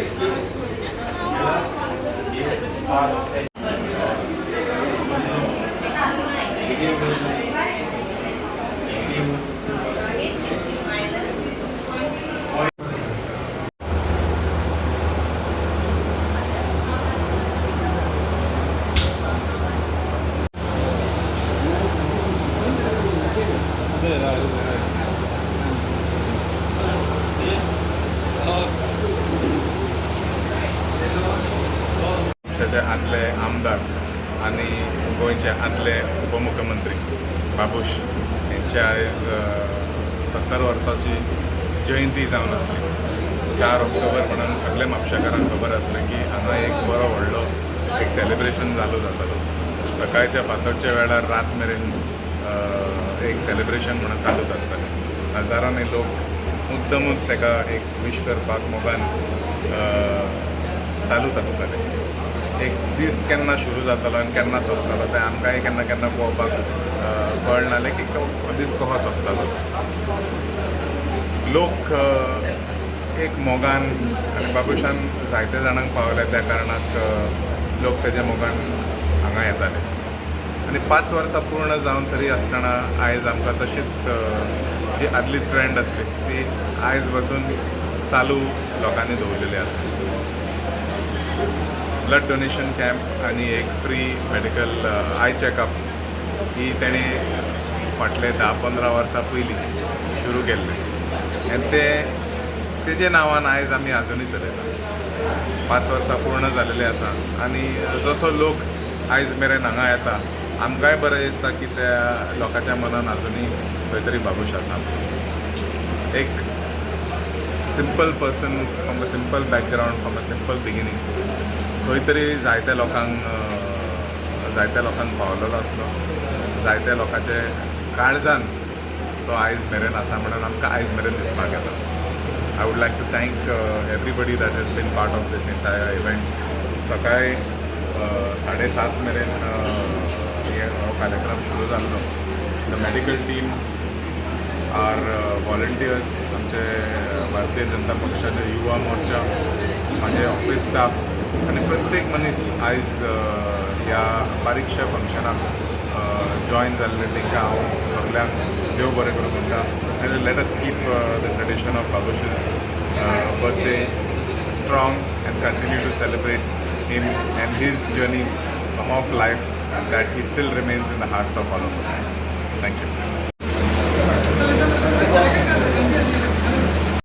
aqui. Ah, é पक्षाचे आदले आमदार आणि गोंयचे आदले उपमुख्यमंत्री. बाबूश यांची आयज सत्तर वर्साची जयंती जावन आसली चार ऑक्टोबर म्हणून सगळे म्हापशेकारांक खबर आसलें की हांगा एक बरो व्हडलो एक सेलिब्रेशन चालू जातालो सकाळच्या फातरच्या वेळार रात मेरेन एक सेलिब्रेशन म्हणून चालूच आसतालें हजारांनी लोक मुद्दमूच ताका एक विश करपाक मोगान चालूच आसताले एक दीस केन्ना सुरू जातलो आनी केन्ना सोंपतलो. तें आमकांय केन्ना केन्ना पळोवपाक कळनालें की तो दीस कसो सोंपतलो. लोक एक मोगान आनी बाबुशान जायते जाणांक पावले त्या कारणाक लोक तेज्या मोगान हांगा येताले. आनी पांच वर्सां पूर्ण जावन तरी आसतना आयज आमकां तशीच जी आदली ट्रेंड आसली ती आयज बसून चालू लोकांनी दवरलेली आसा. ब्लड डोनेशन कॅम्प आनी एक फ्री मेडिकल आय चॅकअप ही तेणी फाटले धा पंदरा वर्सां पयलीं सुरू केल्लें आनी ते तेजे नांवान आयज आमी आजुनूय चलयता पांच वर्सां पूर्ण जालेले आसा आनी जसो लोक आयज मेरेन हांगा येता आमकांय बरें दिसता की त्या लोकांच्या मनान आजुनूय खंय तरी बाबूश आसा एक simple person from a simple background from a simple beginning खंय तरी जायत्या लोकांक जायत्या लोकांक पावलेलो आसलो जायत्या लोकांचे काळजान तो आयज मेरेन आसा म्हणून आमकां आयज मेरेन दिसपाक येता. I would like to thank everybody that has been part of this entire event सकाळी साडे सात मेरेन हे हो कार्यक्रम सुरू जाल्लो the medical team are volunteers आमचे भारतीय जनता पक्षाचे युवा मोर्चा माझे ऑफिस स्टाफ आणि प्रत्येक मनीस आयज ह्या बारीकशा फंक्शनाक जॉयन जाल्ले तांकां हांव सगल्यांक देव बरें करूं म्हणटा आनी let us keep the tradition of Babush's birthday strong and continue to celebrate him and his journey of life that he still remains in the hearts of all of thank you